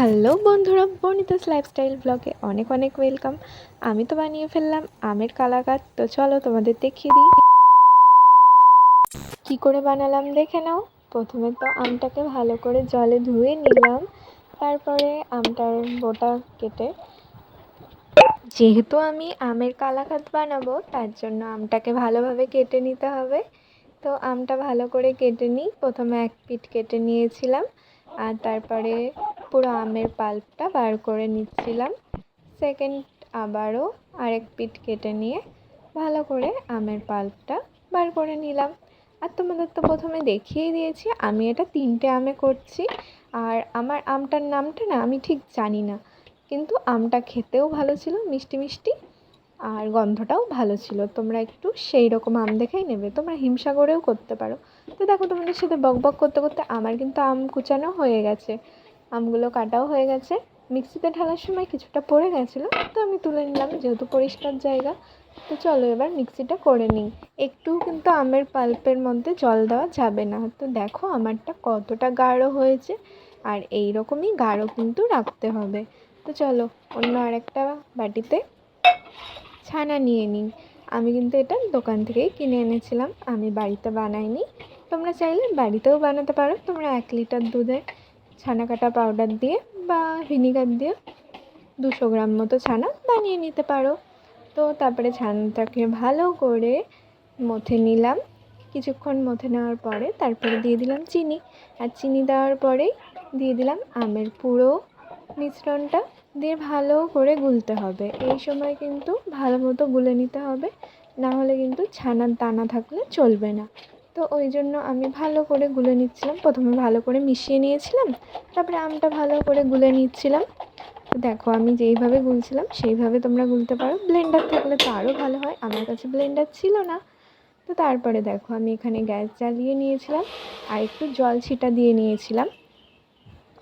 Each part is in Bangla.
হ্যালো বন্ধুরা বনিতাস লাইফস্টাইল ব্লগে অনেক অনেক ওয়েলকাম আমি তো বানিয়ে ফেললাম আমের কালাকাত, তো চলো তোমাদের দেখিয়ে দিই। কী করে বানালাম দেখে নাও। প্রথমে তো আমটাকে ভালো করে জলে ধুয়ে নিলাম, তারপরে আমটার বোটা কেটে। যেহেতু আমি আমের কালাকাত বানাবো, তার জন্য আমটাকে ভালোভাবে কেটে নিতে হবে। তো আমটা ভালো করে কেটে নিই। প্রথমে এক পিঠ কেটে নিয়েছিলাম, আর তারপরে পুরো আমের পাল্পটা বার করে নিচ্ছিলাম। সেকেন্ড আবারও আরেক পিঠ কেটে নিয়ে ভালো করে আমের পাল্পটা বার করে নিলাম। আর তোমাদের তো প্রথমে দেখিয়েই দিয়েছি, আমি এটা তিনটে আমে করছি। আর আমার আমটার নামটা না আমি ঠিক জানি না, কিন্তু আমটা খেতেও ভালো ছিল, মিষ্টি মিষ্টি, আর গন্ধটাও ভালো ছিল। তোমরা একটু সেই রকম আম দেখেই নেবে, তোমরা হিমসাগরেও করতে পারো। তো দেখো তোমাদের সাথে বক বক করতে করতে আমার কিন্তু আম কুচানো হয়ে গেছে। আমগুলো কাটাও হয়ে গেছে। মিক্সিতে ঢালার সময় কিছুটা পড়ে গেছিল, তো আমি তুলে নিলাম যেহেতু পরিষ্কার জায়গা। তো চলো এবার মিক্সিটা করে নিই। একটু কিন্তু আমের পাল্পের মধ্যে জল দেওয়া যাবে না। তো দেখো আমারটা কতটা গাঢ় হয়েছে আর এই রকমই গাঢ় কিন্তু রাখতে হবে। তো চলো অন্য আরেকটা বাটিতে ছানা নিয়ে নিই। আমি কিন্তু এটা দোকান থেকেই কিনে এনেছিলাম, আমি বাড়িতে বানাইনি। তোমরা চাইলে বাড়িতেও বানাতে পারো, তোমরা এক লিটার দুধে ছানা কাটা পাউডার দিয়ে বা ভিনিগার দিয়ে দুশো গ্রাম মতো ছানা বানিয়ে নিতে পারো। তো তারপরে ছানাটাকে ভালো করে মথে নিলাম। কিছুক্ষণ মথে নেওয়ার পরে তারপরে দিয়ে দিলাম চিনি। আর চিনি দেওয়ার পরেই দিয়ে দিলাম আমের পুরো মিশ্রণটা দিয়ে ভালো করে গুলতে হবে। এই সময় কিন্তু ভালো মতো গুলে নিতে হবে। না হলে কিন্তু ছানার দানা থাকলে চলবে না। তো ওই জন্য আমি ভালো করে গুলে নিচ্ছিলাম। প্রথমে ভালো করে মিশিয়ে নিয়েছিলাম, তারপরে আমটা ভালো করে গুলে নিচ্ছিলাম। তো দেখো আমি যেইভাবে গুলছিলাম, সেইভাবে তোমরা গুলতে পারো। ব্লেন্ডার থাকলে তো আরও ভালো হয়, আমার কাছে ব্লেন্ডার ছিল না। তো তারপরে দেখো আমি এখানে গ্যাস জ্বালিয়ে নিয়েছিলাম আর একটু জল ছিটা দিয়ে নিয়েছিলাম।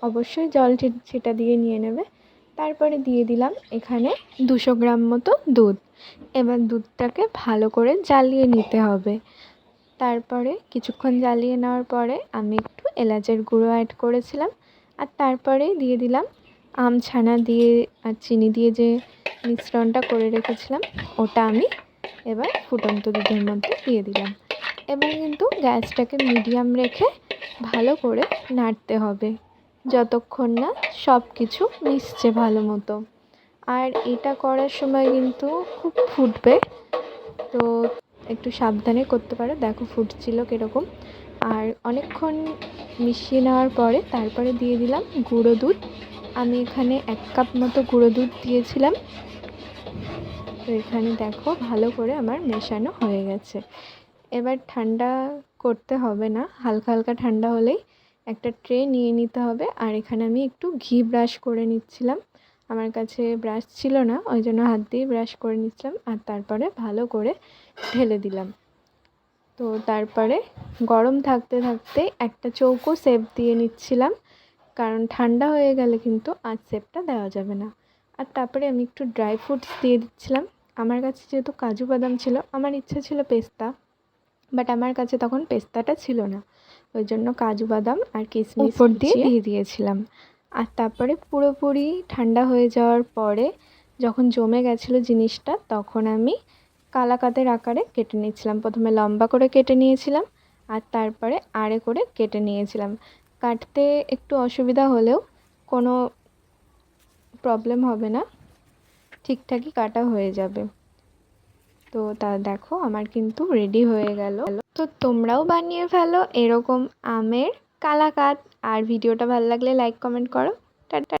অবশ্যই জল ছিটা দিয়ে নিয়ে নেবে। তারপরে দিয়ে দিলাম এখানে দুশো গ্রাম মতো দুধ। এবার দুধটাকে ভালো করে জ্বালিয়ে নিতে হবে। তারপরে কিছুক্ষণ জ্বালিয়ে নেওয়ার পরে আমি একটু এলাচের গুঁড়ো অ্যাড করেছিলাম। আর তারপরে দিয়ে দিলাম আম ছানা দিয়ে আর চিনি দিয়ে যে মিশ্রণটা করে রেখেছিলাম, ওটা আমি এবার ফুটন্ত দুধের মধ্যে দিয়ে দিলাম। এবং কিন্তু গ্যাসটাকে মিডিয়াম রেখে ভালো করে নাড়তে হবে, যতক্ষণ না সব কিছু মিশছে ভালো মতো। আর এটা করার সময় কিন্তু খুব ফুটবে, তো একটু সাবধানে করতে পারো। দেখো ফুটছিল কীরকম। আর অনেকক্ষণ মিশিয়ে নেওয়ার পরে তারপরে দিয়ে দিলাম গুঁড়ো দুধ। আমি এখানে এক কাপ মতো গুঁড়ো দুধ দিয়েছিলাম। তো এখানে দেখো ভালো করে আমার মেশানো হয়ে গেছে। এবার ঠান্ডা করতে হবে না। হালকা হালকা ঠান্ডা হলেই একটা ট্রে নিয়ে নিতে হবে। আর এখানে আমি একটু ঘি ব্রাশ করে নিচ্ছিলাম। আমার কাছে ব্রাশ ছিল না ওই জন্য হাত দিয়ে ব্রাশ করে নিচ্ছিলাম আর তারপরে ভালো করে ঢেলে দিলাম। তো তারপরে গরম থাকতে থাকতে একটা চৌকো সেপ দিয়ে নিচ্ছিলাম কারণ ঠান্ডা হয়ে গেলে কিন্তু আর সেপটা দেওয়া যাবে না। আর তারপরে আমি একটু ড্রাই ফ্রুটস দিয়ে দিচ্ছিলাম। আমার কাছে যেহেতু কাজু বাদাম ছিল আমার ইচ্ছা ছিল পেস্তা বাট আমার কাছে তখন পেস্তাটা ছিল না। ওই জন্য কাজু বাদাম আর কিশমিশ দিয়ে দিয়ে দিয়েছিলাম। আর তারপরে পুরোপুরি ঠান্ডা হয়ে যাওয়ার পরে যখন জমে গেছিল জিনিসটা, তখন আমি কালাকাতের আকারে কেটে নিয়েছিলাম। প্রথমে লম্বা করে কেটে নিয়েছিলাম আর তারপরে আড়ে করে কেটে নিয়েছিলাম। কাটতে একটু অসুবিধা হলেও কোনো প্রবলেম হবে না, ঠিকঠাকই কাটা হয়ে যাবে। তো তা দেখো, আমার কিন্তু রেডি হয়ে গেল। তো তোমরাও বানিয়ে ফেলো এরকম আমের কালাকাত। আর ভিডিওটা ভালো লাগলে লাইক কমেন্ট করো। টাটা।